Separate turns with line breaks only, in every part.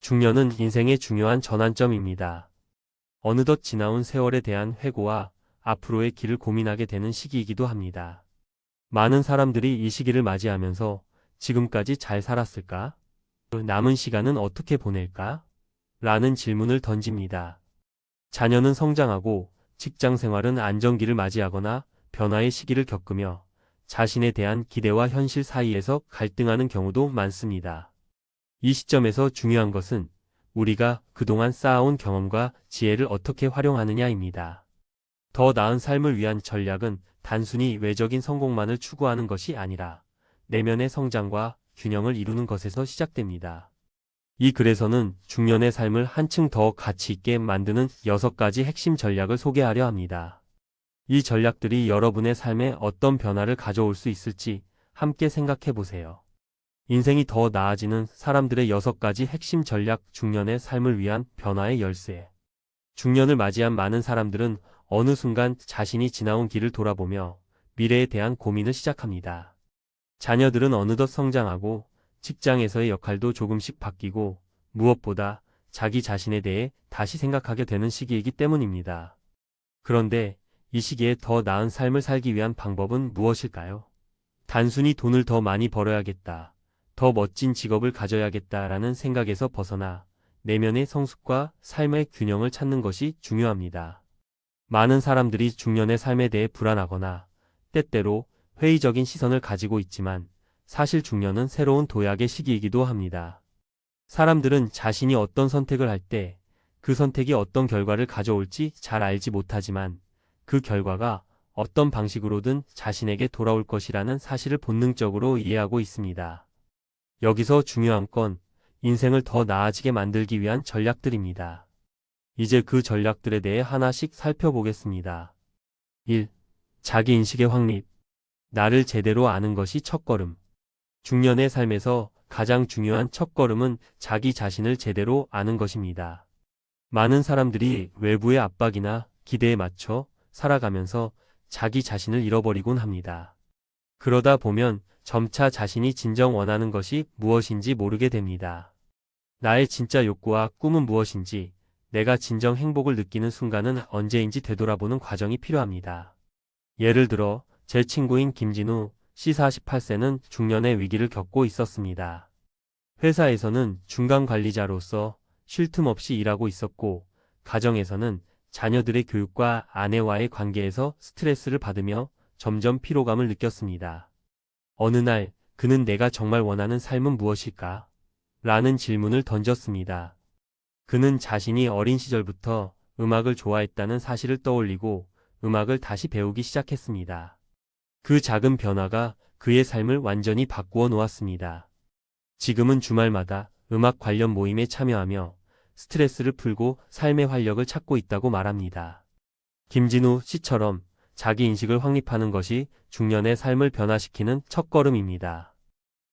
중년은 인생의 중요한 전환점입니다. 어느덧 지나온 세월에 대한 회고와 앞으로의 길을 고민하게 되는 시기이기도 합니다. 많은 사람들이 이 시기를 맞이하면서 지금까지 잘 살았을까? 남은 시간은 어떻게 보낼까? 라는 질문을 던집니다. 자녀는 성장하고 직장 생활은 안정기를 맞이하거나 변화의 시기를 겪으며 자신에 대한 기대와 현실 사이에서 갈등하는 경우도 많습니다. 이 시점에서 중요한 것은 우리가 그동안 쌓아온 경험과 지혜를 어떻게 활용하느냐입니다. 더 나은 삶을 위한 전략은 단순히 외적인 성공만을 추구하는 것이 아니라 내면의 성장과 균형을 이루는 것에서 시작됩니다. 이 글에서는 중년의 삶을 한층 더 가치 있게 만드는 6가지 핵심 전략을 소개하려 합니다. 이 전략들이 여러분의 삶에 어떤 변화를 가져올 수 있을지 함께 생각해 보세요. 인생이 더 나아지는 사람들의 6가지 핵심 전략 중년의 삶을 위한 변화의 열쇠. 중년을 맞이한 많은 사람들은 어느 순간 자신이 지나온 길을 돌아보며 미래에 대한 고민을 시작합니다. 자녀들은 어느덧 성장하고 직장에서의 역할도 조금씩 바뀌고 무엇보다 자기 자신에 대해 다시 생각하게 되는 시기이기 때문입니다. 그런데 이 시기에 더 나은 삶을 살기 위한 방법은 무엇일까요? 단순히 돈을 더 많이 벌어야겠다, 더 멋진 직업을 가져야겠다라는 생각에서 벗어나 내면의 성숙과 삶의 균형을 찾는 것이 중요합니다. 많은 사람들이 중년의 삶에 대해 불안하거나 때때로 회의적인 시선을 가지고 있지만 사실 중년은 새로운 도약의 시기이기도 합니다. 사람들은 자신이 어떤 선택을 할 때 그 선택이 어떤 결과를 가져올지 잘 알지 못하지만 그 결과가 어떤 방식으로든 자신에게 돌아올 것이라는 사실을 본능적으로 이해하고 있습니다. 여기서 중요한 건 인생을 더 나아지게 만들기 위한 전략들입니다. 이제 그 전략들에 대해 하나씩 살펴보겠습니다. 1. 자기 인식의 확립. 나를 제대로 아는 것이 첫걸음. 중년의 삶에서 가장 중요한 첫걸음은 자기 자신을 제대로 아는 것입니다. 많은 사람들이 외부의 압박이나 기대에 맞춰 살아가면서 자기 자신을 잃어버리곤 합니다. 그러다 보면 점차 자신이 진정 원하는 것이 무엇인지 모르게 됩니다. 나의 진짜 욕구와 꿈은 무엇인지, 내가 진정 행복을 느끼는 순간은 언제인지 되돌아보는 과정이 필요합니다. 예를 들어, 제 친구인 김진우, C48세는 중년의 위기를 겪고 있었습니다. 회사에서는 중간 관리자로서 쉴 틈 없이 일하고 있었고, 가정에서는 자녀들의 교육과 아내와의 관계에서 스트레스를 받으며 점점 피로감을 느꼈습니다. 어느 날 그는 내가 정말 원하는 삶은 무엇일까? 라는 질문을 던졌습니다. 그는 자신이 어린 시절부터 음악을 좋아했다는 사실을 떠올리고 음악을 다시 배우기 시작했습니다. 그 작은 변화가 그의 삶을 완전히 바꾸어 놓았습니다. 지금은 주말마다 음악 관련 모임에 참여하며 스트레스를 풀고 삶의 활력을 찾고 있다고 말합니다. 김진우 씨처럼 자기 인식을 확립하는 것이 중년의 삶을 변화시키는 첫걸음입니다.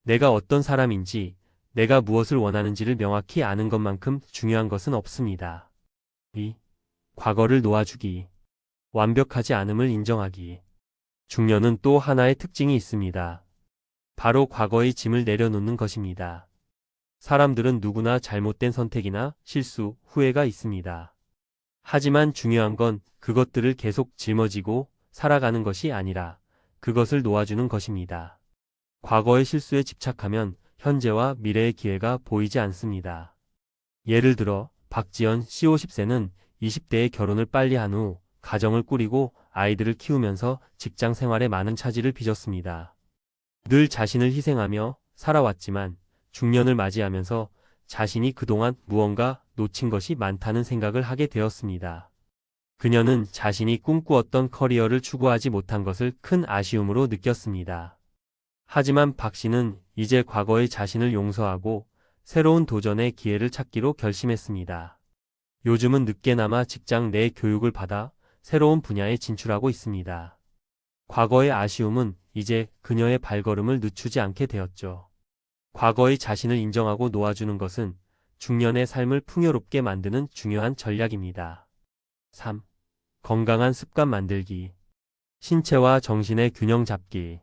내가 어떤 사람인지, 내가 무엇을 원하는지를 명확히 아는 것만큼 중요한 것은 없습니다. 2. 과거를 놓아주기. 완벽하지 않음을 인정하기. 중년은 또 하나의 특징이 있습니다. 바로 과거의 짐을 내려놓는 것입니다. 사람들은 누구나 잘못된 선택이나 실수, 후회가 있습니다. 하지만 중요한 건 그것들을 계속 짊어지고 살아가는 것이 아니라 그것을 놓아주는 것입니다. 과거의 실수에 집착하면 현재와 미래의 기회가 보이지 않습니다. 예를 들어 박지연 C50세는 20대에 결혼을 빨리 한 후 가정을 꾸리고 아이들을 키우면서 직장 생활에 많은 차질을 빚었습니다. 늘 자신을 희생하며 살아왔지만 중년을 맞이하면서 자신이 그동안 무언가 놓친 것이 많다는 생각을 하게 되었습니다. 그녀는 자신이 꿈꾸었던 커리어를 추구하지 못한 것을 큰 아쉬움으로 느꼈습니다. 하지만 박 씨는 이제 과거의 자신을 용서하고 새로운 도전의 기회를 찾기로 결심했습니다. 요즘은 늦게나마 직장 내 교육을 받아 새로운 분야에 진출하고 있습니다. 과거의 아쉬움은 이제 그녀의 발걸음을 늦추지 않게 되었죠. 과거의 자신을 인정하고 놓아주는 것은 중년의 삶을 풍요롭게 만드는 중요한 전략입니다. 3. 건강한 습관 만들기. 신체와 정신의 균형 잡기.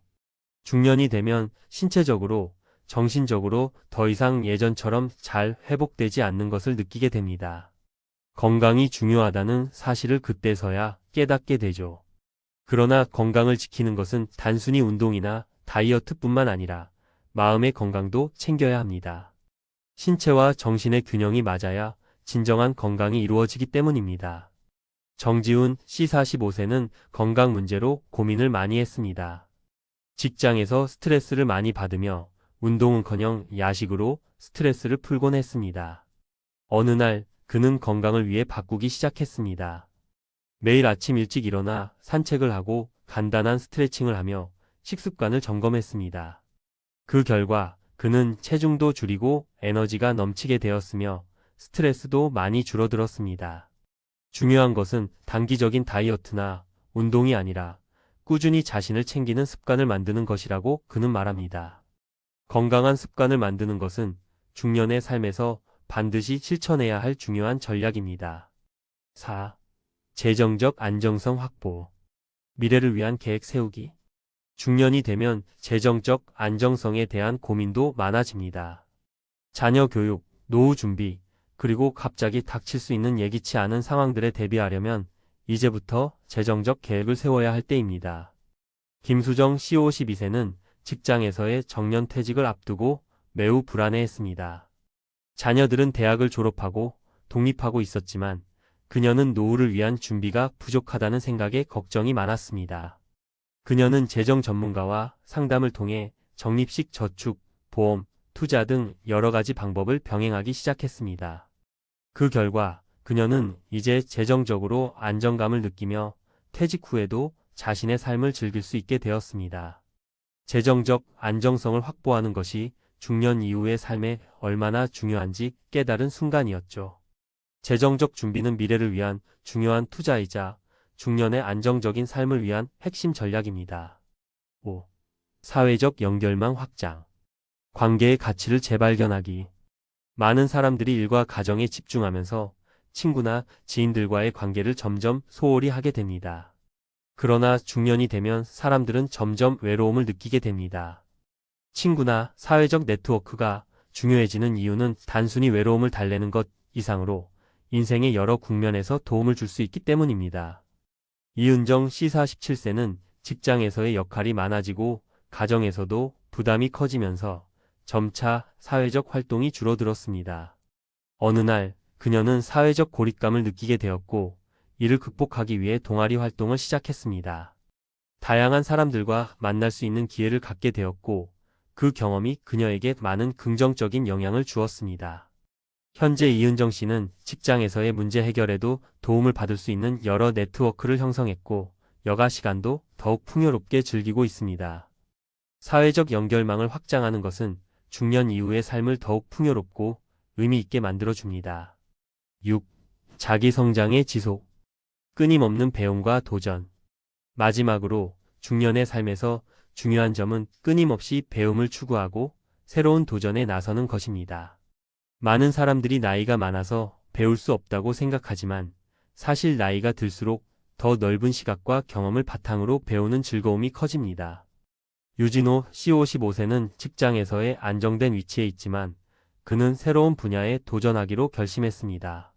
중년이 되면 신체적으로, 정신적으로 더 이상 예전처럼 잘 회복되지 않는 것을 느끼게 됩니다. 건강이 중요하다는 사실을 그때서야 깨닫게 되죠. 그러나 건강을 지키는 것은 단순히 운동이나 다이어트뿐만 아니라 마음의 건강도 챙겨야 합니다. 신체와 정신의 균형이 맞아야 진정한 건강이 이루어지기 때문입니다. 정지훈 씨 45세는 건강 문제로 고민을 많이 했습니다. 직장에서 스트레스를 많이 받으며 운동은커녕 야식으로 스트레스를 풀곤 했습니다. 어느 날 그는 건강을 위해 바꾸기 시작했습니다. 매일 아침 일찍 일어나 산책을 하고 간단한 스트레칭을 하며 식습관을 점검했습니다. 그 결과 그는 체중도 줄이고 에너지가 넘치게 되었으며 스트레스도 많이 줄어들었습니다. 중요한 것은 단기적인 다이어트나 운동이 아니라 꾸준히 자신을 챙기는 습관을 만드는 것이라고 그는 말합니다. 건강한 습관을 만드는 것은 중년의 삶에서 반드시 실천해야 할 중요한 전략입니다. 4. 재정적 안정성 확보. 미래를 위한 계획 세우기. 중년이 되면 재정적 안정성에 대한 고민도 많아집니다. 자녀 교육, 노후 준비, 그리고 갑자기 닥칠 수 있는 예기치 않은 상황들에 대비하려면 이제부터 재정적 계획을 세워야 할 때입니다. 김수정 C 52세는 직장에서의 정년 퇴직을 앞두고 매우 불안해했습니다. 자녀들은 대학을 졸업하고 독립하고 있었지만 그녀는 노후를 위한 준비가 부족하다는 생각에 걱정이 많았습니다. 그녀는 재정 전문가와 상담을 통해 적립식 저축, 보험, 투자 등 여러 가지 방법을 병행하기 시작했습니다. 그 결과 그녀는 이제 재정적으로 안정감을 느끼며 퇴직 후에도 자신의 삶을 즐길 수 있게 되었습니다. 재정적 안정성을 확보하는 것이 중년 이후의 삶에 얼마나 중요한지 깨달은 순간이었죠. 재정적 준비는 미래를 위한 중요한 투자이자 중년의 안정적인 삶을 위한 핵심 전략입니다. 5. 사회적 연결망 확장. 관계의 가치를 재발견하기. 많은 사람들이 일과 가정에 집중하면서 친구나 지인들과의 관계를 점점 소홀히 하게 됩니다. 그러나 중년이 되면 사람들은 점점 외로움을 느끼게 됩니다. 친구나 사회적 네트워크가 중요해지는 이유는 단순히 외로움을 달래는 것 이상으로 인생의 여러 국면에서 도움을 줄 수 있기 때문입니다. 이은정 C 47세는 직장에서의 역할이 많아지고 가정에서도 부담이 커지면서 점차 사회적 활동이 줄어들었습니다. 어느 날 그녀는 사회적 고립감을 느끼게 되었고 이를 극복하기 위해 동아리 활동을 시작했습니다. 다양한 사람들과 만날 수 있는 기회를 갖게 되었고 그 경험이 그녀에게 많은 긍정적인 영향을 주었습니다. 현재 이은정 씨는 직장에서의 문제 해결에도 도움을 받을 수 있는 여러 네트워크를 형성했고 여가 시간도 더욱 풍요롭게 즐기고 있습니다. 사회적 연결망을 확장하는 것은 중년 이후의 삶을 더욱 풍요롭고 의미 있게 만들어줍니다. 6. 자기 성장의 지속. 끊임없는 배움과 도전. 마지막으로 중년의 삶에서 중요한 점은 끊임없이 배움을 추구하고 새로운 도전에 나서는 것입니다. 많은 사람들이 나이가 많아서 배울 수 없다고 생각하지만 사실 나이가 들수록 더 넓은 시각과 경험을 바탕으로 배우는 즐거움이 커집니다. 유진호 C55세는 직장에서의 안정된 위치에 있지만 그는 새로운 분야에 도전하기로 결심했습니다.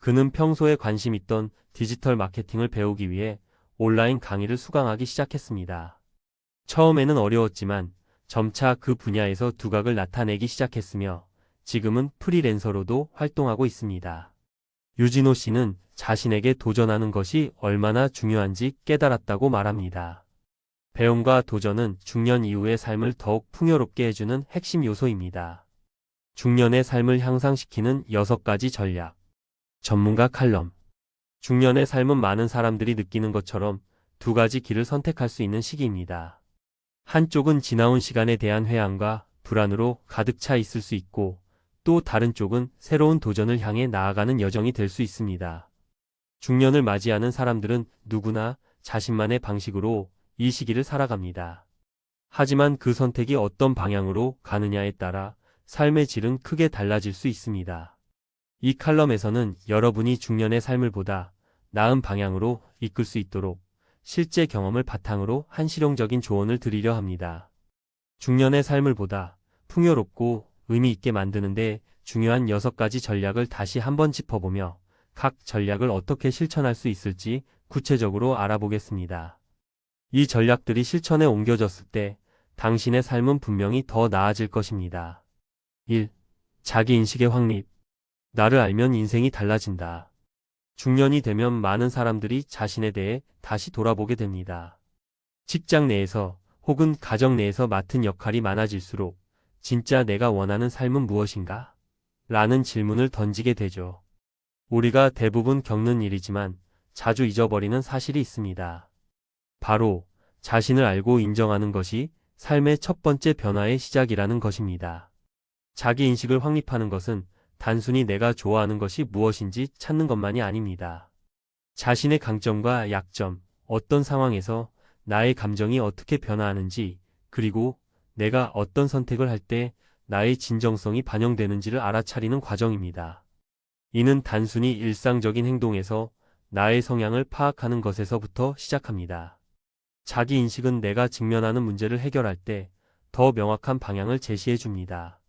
그는 평소에 관심 있던 디지털 마케팅을 배우기 위해 온라인 강의를 수강하기 시작했습니다. 처음에는 어려웠지만 점차 그 분야에서 두각을 나타내기 시작했으며 지금은 프리랜서로도 활동하고 있습니다. 유진호 씨는 자신에게 도전하는 것이 얼마나 중요한지 깨달았다고 말합니다. 배움과 도전은 중년 이후의 삶을 더욱 풍요롭게 해주는 핵심 요소입니다. 중년의 삶을 향상시키는 6가지 전략. 전문가 칼럼. 중년의 삶은 많은 사람들이 느끼는 것처럼 두 가지 길을 선택할 수 있는 시기입니다. 한쪽은 지나온 시간에 대한 회한과 불안으로 가득 차 있을 수 있고 또 다른 쪽은 새로운 도전을 향해 나아가는 여정이 될 수 있습니다. 중년을 맞이하는 사람들은 누구나 자신만의 방식으로 이 시기를 살아갑니다. 하지만 그 선택이 어떤 방향으로 가느냐에 따라 삶의 질은 크게 달라질 수 있습니다. 이 칼럼에서는 여러분이 중년의 삶을 보다 나은 방향으로 이끌 수 있도록 실제 경험을 바탕으로 한실용적인 조언을 드리려 합니다. 중년의 삶을 보다 풍요롭고 의미 있게 만드는데 중요한 6가지 전략을 다시 한번 짚어보며 각 전략을 어떻게 실천할 수 있을지 구체적으로 알아보겠습니다. 이 전략들이 실천에 옮겨졌을 때 당신의 삶은 분명히 더 나아질 것입니다. 1. 자기인식의 확립. 나를 알면 인생이 달라진다. 중년이 되면 많은 사람들이 자신에 대해 다시 돌아보게 됩니다. 직장 내에서 혹은 가정 내에서 맡은 역할이 많아질수록 진짜 내가 원하는 삶은 무엇인가? 라는 질문을 던지게 되죠. 우리가 대부분 겪는 일이지만 자주 잊어버리는 사실이 있습니다. 바로 자신을 알고 인정하는 것이 삶의 첫 번째 변화의 시작이라는 것입니다. 자기 인식을 확립하는 것은 단순히 내가 좋아하는 것이 무엇인지 찾는 것만이 아닙니다. 자신의 강점과 약점, 어떤 상황에서 나의 감정이 어떻게 변화하는지, 그리고 내가 어떤 선택을 할 때 나의 진정성이 반영되는지를 알아차리는 과정입니다. 이는 단순히 일상적인 행동에서 나의 성향을 파악하는 것에서부터 시작합니다. 자기 인식은 내가 직면하는 문제를 해결할 때 더 명확한 방향을 제시해 줍니다.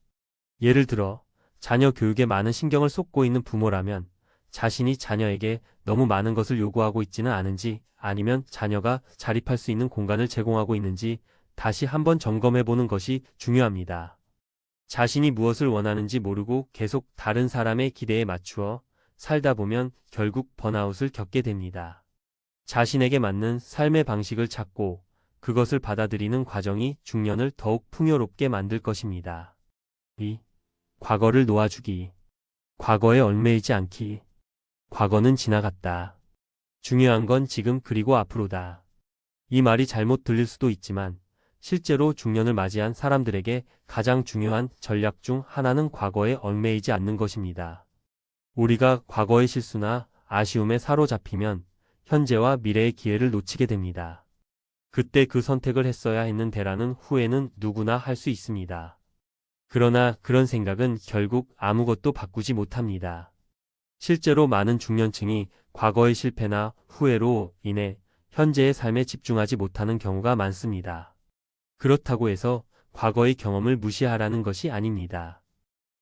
예를 들어, 자녀 교육에 많은 신경을 쏟고 있는 부모라면 자신이 자녀에게 너무 많은 것을 요구하고 있지는 않은지 아니면 자녀가 자립할 수 있는 공간을 제공하고 있는지 다시 한번 점검해 보는 것이 중요합니다. 자신이 무엇을 원하는지 모르고 계속 다른 사람의 기대에 맞추어 살다 보면 결국 번아웃을 겪게 됩니다. 자신에게 맞는 삶의 방식을 찾고 그것을 받아들이는 과정이 중년을 더욱 풍요롭게 만들 것입니다. 2. 과거를 놓아주기. 과거에 얽매이지 않기. 과거는 지나갔다. 중요한 건 지금 그리고 앞으로다. 이 말이 잘못 들릴 수도 있지만 실제로 중년을 맞이한 사람들에게 가장 중요한 전략 중 하나는 과거에 얽매이지 않는 것입니다. 우리가 과거의 실수나 아쉬움에 사로잡히면 현재와 미래의 기회를 놓치게 됩니다. 그때 그 선택을 했어야 했는데라는 후회는 누구나 할 수 있습니다. 그러나 그런 생각은 결국 아무것도 바꾸지 못합니다. 실제로 많은 중년층이 과거의 실패나 후회로 인해 현재의 삶에 집중하지 못하는 경우가 많습니다. 그렇다고 해서 과거의 경험을 무시하라는 것이 아닙니다.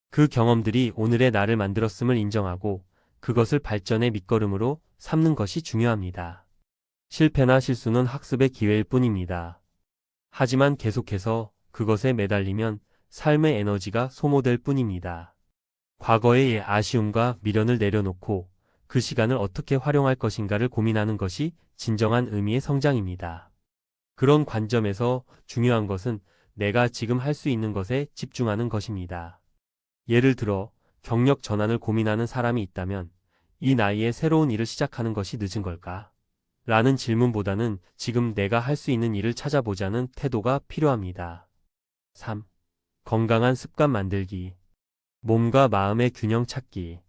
그 경험들이 오늘의 나를 만들었음을 인정하고 그것을 발전의 밑거름으로 삼는 것이 중요합니다. 실패나 실수는 학습의 기회일 뿐입니다. 하지만 계속해서 그것에 매달리면 삶의 에너지가 소모될 뿐입니다. 과거의 아쉬움과 미련을 내려놓고 그 시간을 어떻게 활용할 것인가를 고민하는 것이 진정한 의미의 성장입니다. 그런 관점에서 중요한 것은 내가 지금 할 수 있는 것에 집중하는 것입니다. 예를 들어 경력 전환을 고민하는 사람이 있다면 이 나이에 새로운 일을 시작하는 것이 늦은 걸까? 라는 질문보다는 지금 내가 할 수 있는 일을 찾아보자는 태도가 필요합니다. 3. 건강한 습관 만들기. 몸과 마음의 균형 찾기.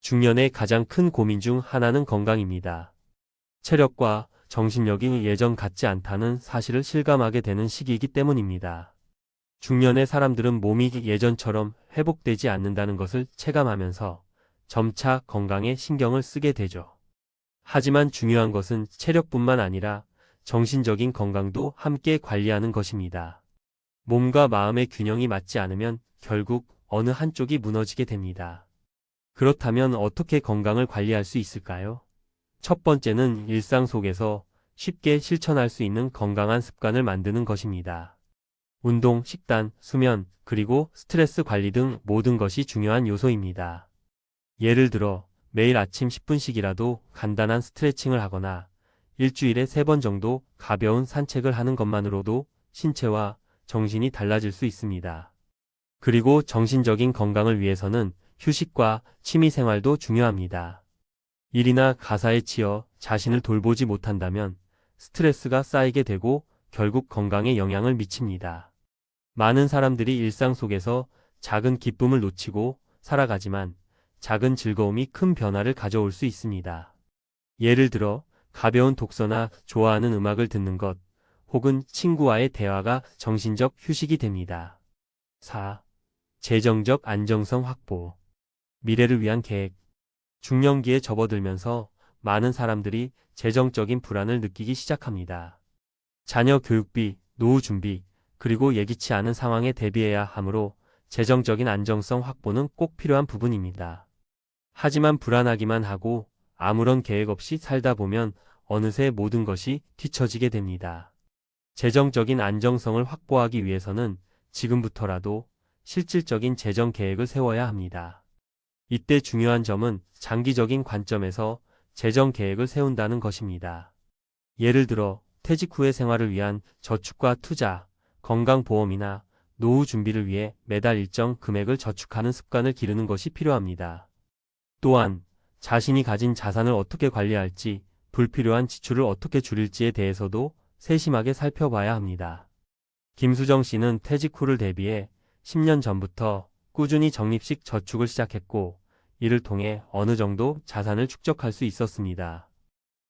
중년의 가장 큰 고민 중 하나는 건강입니다. 체력과 정신력이 예전 같지 않다는 사실을 실감하게 되는 시기이기 때문입니다. 중년의 사람들은 몸이 예전처럼 회복되지 않는다는 것을 체감하면서 점차 건강에 신경을 쓰게 되죠. 하지만 중요한 것은 체력뿐만 아니라 정신적인 건강도 함께 관리하는 것입니다. 몸과 마음의 균형이 맞지 않으면 결국 어느 한쪽이 무너지게 됩니다. 그렇다면 어떻게 건강을 관리할 수 있을까요? 첫 번째는 일상 속에서 쉽게 실천할 수 있는 건강한 습관을 만드는 것입니다. 운동, 식단, 수면, 그리고 스트레스 관리 등 모든 것이 중요한 요소입니다. 예를 들어 매일 아침 10분씩이라도 간단한 스트레칭을 하거나 일주일에 3번 정도 가벼운 산책을 하는 것만으로도 신체와 정신이 달라질 수 있습니다. 그리고 정신적인 건강을 위해서는 휴식과 취미 생활도 중요합니다. 일이나 가사에 치여 자신을 돌보지 못한다면 스트레스가 쌓이게 되고 결국 건강에 영향을 미칩니다. 많은 사람들이 일상 속에서 작은 기쁨을 놓치고 살아가지만 작은 즐거움이 큰 변화를 가져올 수 있습니다. 예를 들어 가벼운 독서나 좋아하는 음악을 듣는 것, 혹은 친구와의 대화가 정신적 휴식이 됩니다. 4. 재정적 안정성 확보. 미래를 위한 계획. 중년기에 접어들면서 많은 사람들이 재정적인 불안을 느끼기 시작합니다. 자녀 교육비, 노후 준비, 그리고 예기치 않은 상황에 대비해야 하므로 재정적인 안정성 확보는 꼭 필요한 부분입니다. 하지만 불안하기만 하고 아무런 계획 없이 살다 보면 어느새 모든 것이 뒤처지게 됩니다. 재정적인 안정성을 확보하기 위해서는 지금부터라도 실질적인 재정 계획을 세워야 합니다. 이때 중요한 점은 장기적인 관점에서 재정 계획을 세운다는 것입니다. 예를 들어 퇴직 후의 생활을 위한 저축과 투자, 건강보험이나 노후 준비를 위해 매달 일정 금액을 저축하는 습관을 기르는 것이 필요합니다. 또한 자신이 가진 자산을 어떻게 관리할지, 불필요한 지출을 어떻게 줄일지에 대해서도 세심하게 살펴봐야 합니다. 김수정 씨는 퇴직 후를 대비해 10년 전부터 꾸준히 적립식 저축을 시작했고, 이를 통해 어느 정도 자산을 축적할 수 있었습니다.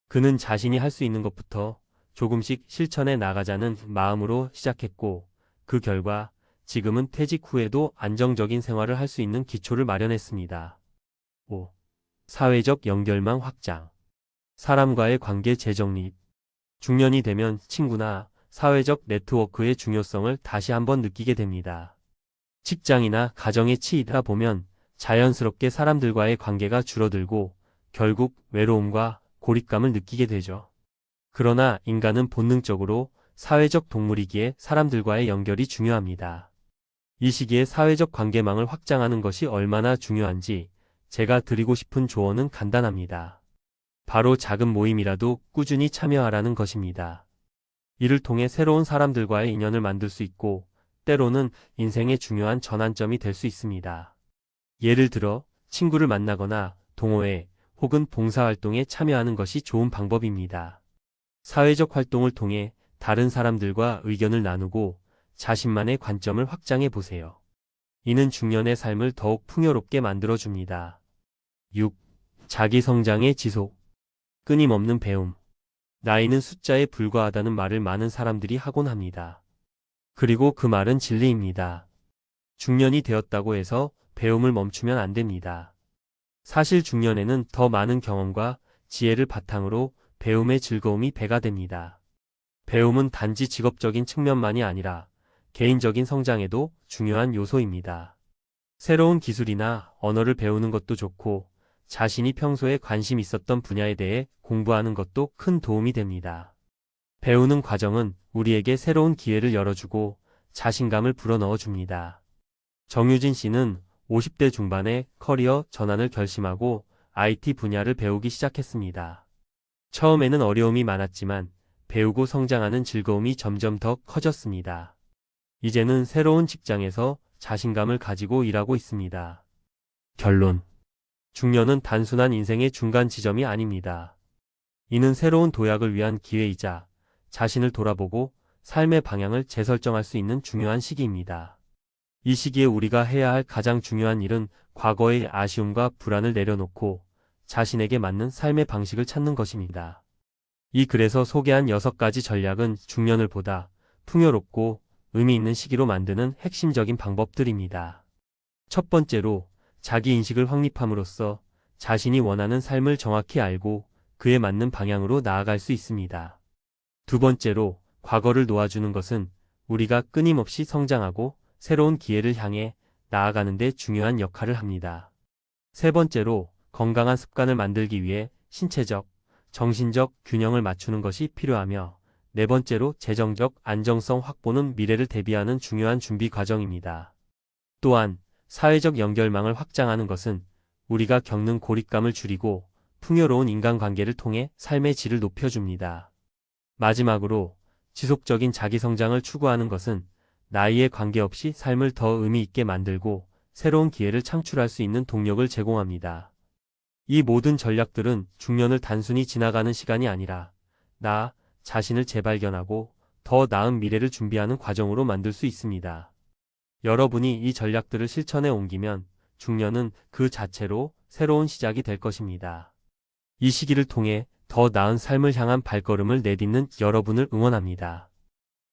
그는 자신이 할 수 있는 것부터 조금씩 실천해 나가자는 마음으로 시작했고, 그 결과 지금은 퇴직 후에도 안정적인 생활을 할 수 있는 기초를 마련했습니다. 5. 사회적 연결망 확장. 사람과의 관계 재정립. 중년이 되면 친구나 사회적 네트워크의 중요성을 다시 한번 느끼게 됩니다. 직장이나 가정에 치이다 보면 자연스럽게 사람들과의 관계가 줄어들고 결국 외로움과 고립감을 느끼게 되죠. 그러나 인간은 본능적으로 사회적 동물이기에 사람들과의 연결이 중요합니다. 이 시기에 사회적 관계망을 확장하는 것이 얼마나 중요한지 제가 드리고 싶은 조언은 간단합니다. 바로 작은 모임이라도 꾸준히 참여하라는 것입니다. 이를 통해 새로운 사람들과의 인연을 만들 수 있고 때로는 인생의 중요한 전환점이 될 수 있습니다. 예를 들어 친구를 만나거나 동호회 혹은 봉사활동에 참여하는 것이 좋은 방법입니다. 사회적 활동을 통해 다른 사람들과 의견을 나누고 자신만의 관점을 확장해 보세요. 이는 중년의 삶을 더욱 풍요롭게 만들어줍니다. 6. 자기 성장의 지속. 끊임없는 배움. 나이는 숫자에 불과하다는 말을 많은 사람들이 하곤 합니다. 그리고 그 말은 진리입니다. 중년이 되었다고 해서 배움을 멈추면 안 됩니다. 사실 중년에는 더 많은 경험과 지혜를 바탕으로 배움의 즐거움이 배가 됩니다. 배움은 단지 직업적인 측면만이 아니라 개인적인 성장에도 중요한 요소입니다. 새로운 기술이나 언어를 배우는 것도 좋고 자신이 평소에 관심 있었던 분야에 대해 공부하는 것도 큰 도움이 됩니다. 배우는 과정은 우리에게 새로운 기회를 열어주고 자신감을 불어넣어 줍니다. 정유진 씨는 50대 중반에 커리어 전환을 결심하고 IT 분야를 배우기 시작했습니다. 처음에는 어려움이 많았지만 배우고 성장하는 즐거움이 점점 더 커졌습니다. 이제는 새로운 직장에서 자신감을 가지고 일하고 있습니다. 결론. 중년은 단순한 인생의 중간 지점이 아닙니다. 이는 새로운 도약을 위한 기회이자 자신을 돌아보고 삶의 방향을 재설정할 수 있는 중요한 시기입니다. 이 시기에 우리가 해야 할 가장 중요한 일은 과거의 아쉬움과 불안을 내려놓고 자신에게 맞는 삶의 방식을 찾는 것입니다. 이 글에서 소개한 6가지 전략은 중년을 보다 풍요롭고 의미 있는 시기로 만드는 핵심적인 방법들입니다. 첫 번째로 자기 인식을 확립함으로써 자신이 원하는 삶을 정확히 알고 그에 맞는 방향으로 나아갈 수 있습니다. 두 번째로 과거를 놓아주는 것은 우리가 끊임없이 성장하고 새로운 기회를 향해 나아가는 데 중요한 역할을 합니다. 세 번째로 건강한 습관을 만들기 위해 신체적, 정신적 균형을 맞추는 것이 필요하며 네 번째로 재정적 안정성 확보는 미래를 대비하는 중요한 준비 과정입니다. 또한 사회적 연결망을 확장하는 것은 우리가 겪는 고립감을 줄이고 풍요로운 인간관계를 통해 삶의 질을 높여줍니다. 마지막으로 지속적인 자기 성장을 추구하는 것은 나이에 관계없이 삶을 더 의미 있게 만들고 새로운 기회를 창출할 수 있는 동력을 제공합니다. 이 모든 전략들은 중년을 단순히 지나가는 시간이 아니라 나 자신을 재발견하고 더 나은 미래를 준비하는 과정으로 만들 수 있습니다. 여러분이 이 전략들을 실천에 옮기면 중년은 그 자체로 새로운 시작이 될 것입니다. 이 시기를 통해 더 나은 삶을 향한 발걸음을 내딛는 여러분을 응원합니다.